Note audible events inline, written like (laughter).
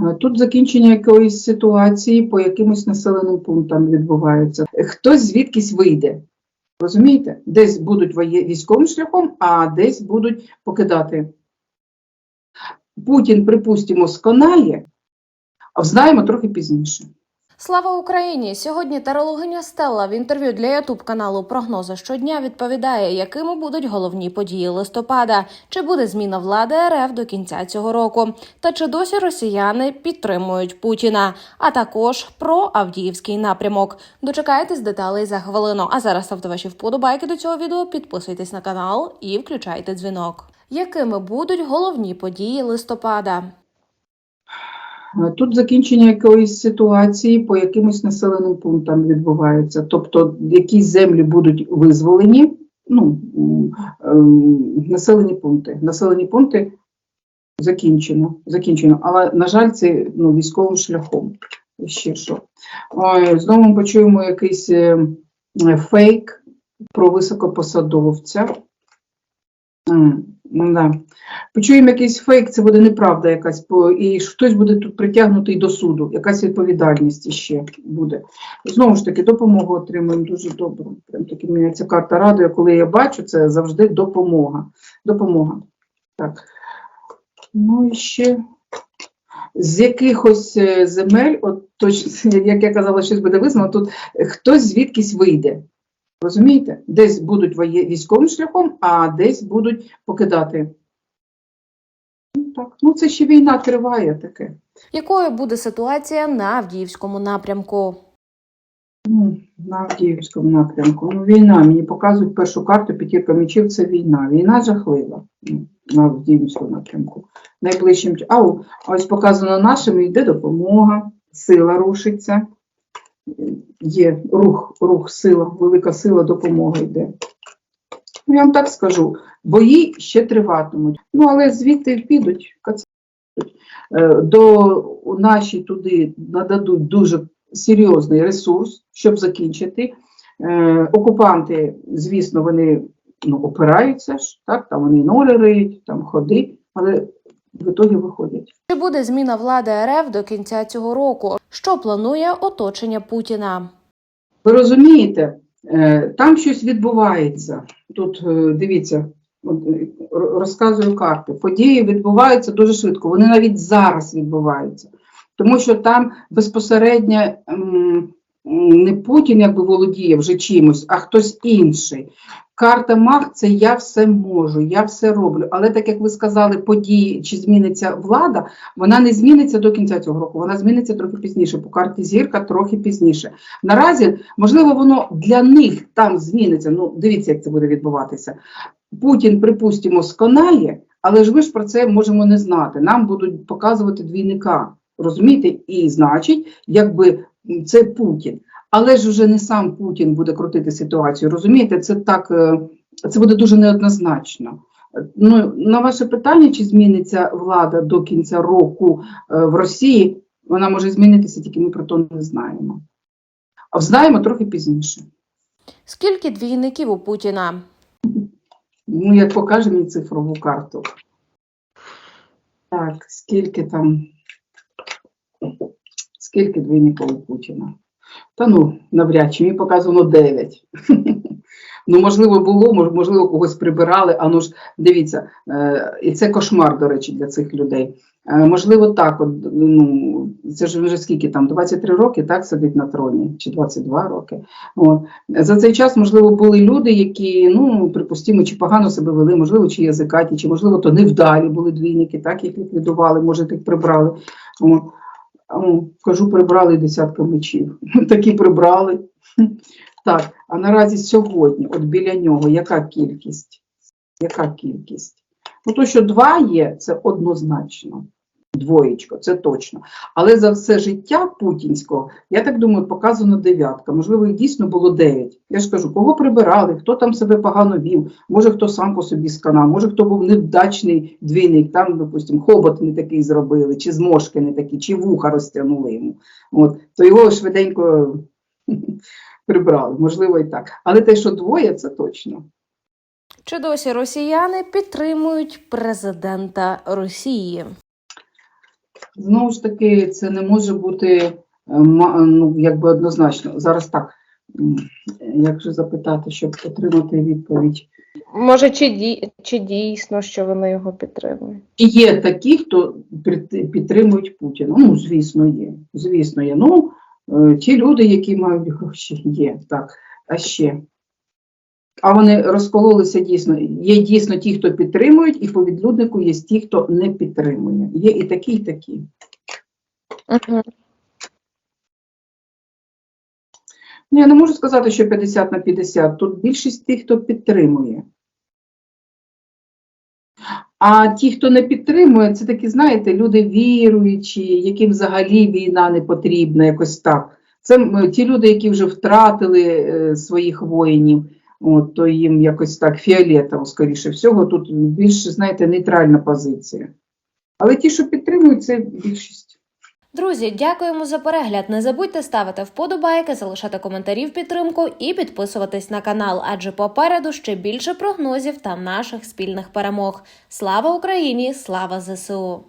Е, Тут закінчення якоїсь ситуації по якимось населеним пунктам відбувається. Хтось звідкись вийде. Розумієте? Десь будуть військовим шляхом, а десь будуть покидати. Путін, припустимо, сконає, а знаємо трохи пізніше. Слава Україні! Сьогодні тарологиня Стелла в інтерв'ю для ютуб каналу Прогнози щодня відповідає, якими будуть головні події листопада, чи буде зміна влади РФ до кінця цього року, та чи досі росіяни підтримують Путіна, а також про Авдіївський напрямок. Дочекайтесь деталей за хвилину. А зараз ставте ваші вподобайки до цього відео, підписуйтесь на канал і включайте дзвінок. Якими будуть головні події листопада? Е, Тут закінчення якоїсь ситуації по якимось населеним пунктам відбувається. Тобто якісь землі будуть визволені, ну, ем, населені пункти. Населені пункти закінчено, закінчено. Але, на жаль, це ну, військовим шляхом. Ще що. Ой, знову ми почуємо якийсь е, е, фейк про високопосадовця. Ну да. Почуємо якийсь фейк, це буде неправда якась, і хтось буде тут притягнутий до суду, якась відповідальність ще буде. Знову ж таки, допомогу отримуємо дуже добре. Прям таки мене ця карта радує, коли я бачу, це завжди допомога. Допомога. Так. Ну і ще з якихось е, земель, от точно, (laughs) як я казала, щось буде визнано, тут хтось звідкись вийде. Розумієте? Десь будуть військовим шляхом, а десь будуть покидати. Ну, це ще війна триває таке. Якою буде ситуація на Авдіївському напрямку? Ну, на Авдіївському напрямку. Ну, війна. Мені показують першу карту п'ятірка мечів це війна. Війна жахлива ну, на Авдіївському напрямку. Найближчим а, а ось показано нашим йде допомога, сила рушиться. Є рух, рух, сила, велика сила, допомога йде. Ну, Я вам так скажу, бої ще триватимуть. Ну, але звідти підуть. Е, До наші туди нададуть дуже серйозний ресурс, щоб закінчити. Е, окупанти, звісно, вони ну, опираються ж, так, там вони нори риють, там ходи, але в ітогі виходять. Чи буде зміна влади РФ до кінця цього року? Що планує оточення Путіна? Ви розумієте, там щось відбувається. Тут е, дивіться, е, розказую карти. Події відбуваються дуже швидко. Вони навіть зараз відбуваються. Тому що там безпосередньо не Путін якби володіє вже чимось, а хтось інший. Карта Мах це я все можу, я все роблю. Але так як ви сказали, події чи зміниться влада, вона не зміниться до кінця цього року, вона зміниться трохи пізніше. По карті зірка трохи пізніше. Наразі, можливо, воно для них там зміниться. Ну, дивіться, як це буде відбуватися. Путін, припустимо, сконає, але ж ми ж про це можемо не знати. Нам будуть показувати двійника. Розумієте? І значить, якби це Путін. Але ж вже не сам Путін буде крутити ситуацію. Розумієте, це так, е, це буде дуже неоднозначно. Ну, на ваше питання, чи зміниться влада до кінця року е, в Росії, вона може змінитися, тільки ми про то не знаємо. А знаємо трохи пізніше. Скільки двійників у Путіна? Ну, як покаже мені цифрову карту. Так, скільки там, скільки двійників у Путіна? Та ну, навряд чи мені показано 9. (laughs) Ну, можливо, було, можливо, когось прибирали, а ну ж дивіться, е, і це кошмар, до речі, для цих людей. Е, можливо, так, от, ну, це ж вже скільки там, 23 роки, так, сидить на троні, чи 22 роки. От. За цей час, можливо, були люди, які, ну, припустимо, чи погано себе вели, можливо, чи язикаті, чи, можливо, то невдалі були двійники, так, їх ліквідували, може, їх прибрали. От. О, кажу, прибрали десятка мечів. (laughs) Такі прибрали. (laughs) Так, а наразі сьогодні, от біля нього, яка кількість? Яка кількість? Ну, то, що два є, це однозначно. Двоєчко, це точно. Але за все життя путінського, я так думаю, показано дев'ятка. Можливо, їх дійсно було дев'ять. Я ж кажу, кого прибирали, хто там себе погано вів, може хто сам по собі сканав, може хто був невдачний двійник, там, допустимо, хобот не такий зробили, чи зморшки не такі, чи вуха розтягнули йому. От, то його швиденько (laughs) прибрали, можливо, і так. Але те, що двоє, це точно. Чи досі росіяни підтримують президента Росії? Знову ж таки, це не може бути е, ну, якби однозначно. Зараз так, як же запитати, щоб отримати відповідь. Може, чи, ді... чи дійсно, що вони його підтримують? І є такі, хто підтримують Путіна. Ну, звісно, є. Звісно, є. Ну, е, ті люди, які мають гроші, є. Так. А ще. А вони розкололися дійсно. Є дійсно ті, хто підтримують, і по відлюднику є ті, хто не підтримує. Є і такі, і такі. Угу. Ну, я не можу сказати, що 50 на 50. Тут більшість тих, хто підтримує. А ті, хто не підтримує, це такі, знаєте, люди віруючі, яким взагалі війна не потрібна, якось так. Це ті люди, які вже втратили е, своїх воїнів, от, то їм якось так фіолетово, скоріше всього. Тут більш, знаєте, нейтральна позиція. Але ті, що підтримують, це більшість. Друзі, дякуємо за перегляд. Не забудьте ставити вподобайки, залишати коментарі в підтримку і підписуватись на канал, адже попереду ще більше прогнозів та наших спільних перемог. Слава Україні! Слава ЗСУ!